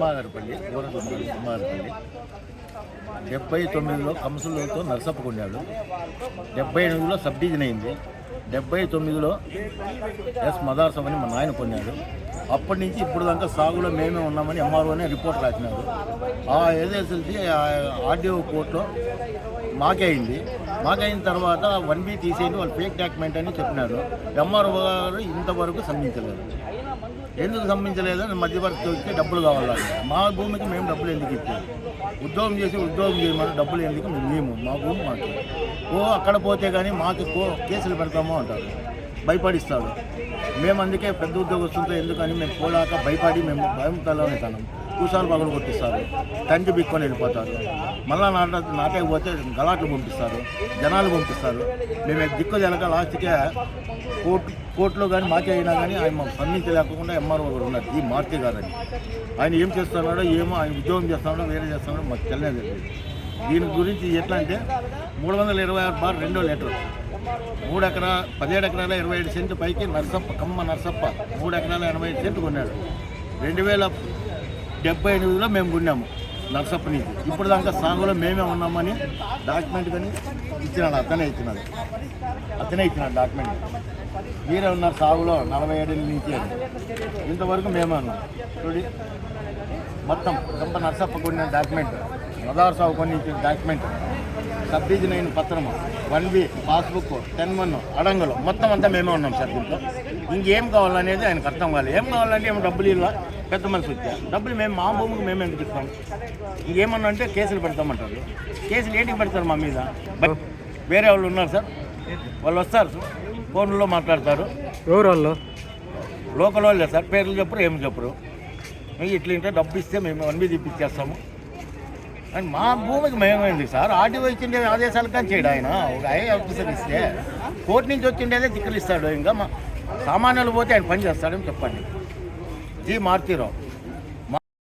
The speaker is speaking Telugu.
దుమ్మాగరపల్లి ఊర దుమ్మ డెబ్బై తొమ్మిదిలో కంసులతో నరసప్పకొండాడు డెబ్బై ఎనిమిదిలో సబ్ డివిజన్ అయింది డెబ్బై తొమ్మిదిలో ఎస్ మదార్సం అని మా నాయన కొన్నాడు అప్పటి నుంచి ఇప్పుడు దాకా సాగులో మేమే ఉన్నామని ఎంఆర్ఓనే రిపోర్ట్ రాసినాడు ఆ ఏదైతే ఆర్డీఓ కోర్టులో మాకే అయింది. మాకైన తర్వాత వన్ బి తీసేయండి వాళ్ళు ఫేక్ డాక్యుమెంట్ అని చెప్పినారు. ఎంఆర్ఓ గారు ఇంతవరకు సంధించలేదు ఎందుకు సంబంధించలేదు మధ్యవర్తికి మధ్యవర్తి వచ్చి డబ్బులు కావాలి. మా భూమికి మేము డబ్బులు ఎందుకు ఇచ్చాము ఉద్యోగం చేసి ఉద్యోగం చేయమని డబ్బులు ఎందుకు మేము మా భూమి మాకు? ఓ అక్కడ పోతే కానీ మాకు కో కేసులు పెడతాము అంటారు. భయపడిస్తాడు మేము అందుకే పెద్ద ఉద్యోగస్తులతో ఎందుకని మేము పోలాక భయపడి మేము భయం తలనే తనం కూసాలు పగలు కొట్టిస్తారు. తండ్రి బిక్కొని వెళ్ళిపోతారు. మళ్ళీ నాట నాటకపోతే గలాట్లు పంపిస్తారు. జనాలు పంపిస్తారు. మేము దిక్కు జనక లాస్ట్కే కోర్టు కోర్టులో కానీ మాకే అయినా కానీ ఆయన మాకు స్పందించలేకుండా ఎంఆర్ఓ గారు ఉన్నారు. ఈ మారుతి గారని. ఆయన ఏం చేస్తున్నాడో ఏమో ఆయన ఉద్యోగం చేస్తున్నాడో వేరే చేస్తున్నాడో మాకు తెలియదు దీని గురించి ఎట్లా అంటే మూడు వందల ఇరవై ఆరు బార్ రెండో లీటర్. మూడు ఎకరా పదిహేడు ఎకరాల ఇరవై ఐదు సెంటు పైకి నర్సప్ప కమ్మ నర్సప్ప మూడు ఎకరాల ఎనభై ఐదు సెంటు కొన్నాడు. రెండు వేల డెబ్బై ఎనిమిదిలో మేము ఉన్నాము నర్సప్ప నుంచి ఇప్పుడు దాకా సాగులో మేమే ఉన్నామని డాక్యుమెంట్ కానీ ఇచ్చినాడు అతనే ఇచ్చినాడు. అతనే ఇచ్చినాడు డాక్యుమెంట్ మీరే ఉన్నారు సాగులో నలభై ఏడు నుంచి అని. ఇంతవరకు మేమే ఉన్నాం. చూడి మొత్తం గంప నర్సప్ప కొన్న డాక్యుమెంట్ మదార్ సాగు కొన్ని ఇచ్చిన డాక్యుమెంట్ సబ్డివిజన్ అయిన పత్రము one B passbook ten one అడంగులు. మొత్తం అంతా మేమే ఉన్నాం సార్ దీంట్లో. ఇంకేం కావాలనేది ఆయనకు అర్థం కావాలి ఏం కావాలంటే ఏమో డబ్బులు ఇలా పెద్ద మనిషి వచ్చా డబ్బులు మేము మా భూమికి మేము ఎందుకు ఇస్తాం? ఇంకేమన్నా అంటే కేసులు పెడతామంటారు. కేసులు ఏంటికి పెడతారు మా మీద? వేరే వాళ్ళు ఉన్నారు సార్. వాళ్ళు వస్తారు సార్. ఫోన్లో మాట్లాడతారు. ఎవరు వాళ్ళు? లోకల్ వాళ్ళే సార్. పేర్లు చెప్పరు ఏమి చెప్పరు. మీకు ఇట్లా ఇంటే డబ్బు ఇస్తే మేము వన్ బీ ఇప్పించేస్తాము అని మా భూమికి మేమైంది సార్? ఆర్టీఓ ఇచ్చిండే ఆదేశాలు కానీ చేయడు ఆయన. ఒక ఐ ఆఫీసర్ ఇస్తే కోర్టు నుంచి వచ్చిండేదే తిక్కలు ఇస్తాడు ఇంకా మా సామాన్యులు పోతే ఆయన పని చేస్తాడని చెప్పండి. ये मारते रहो।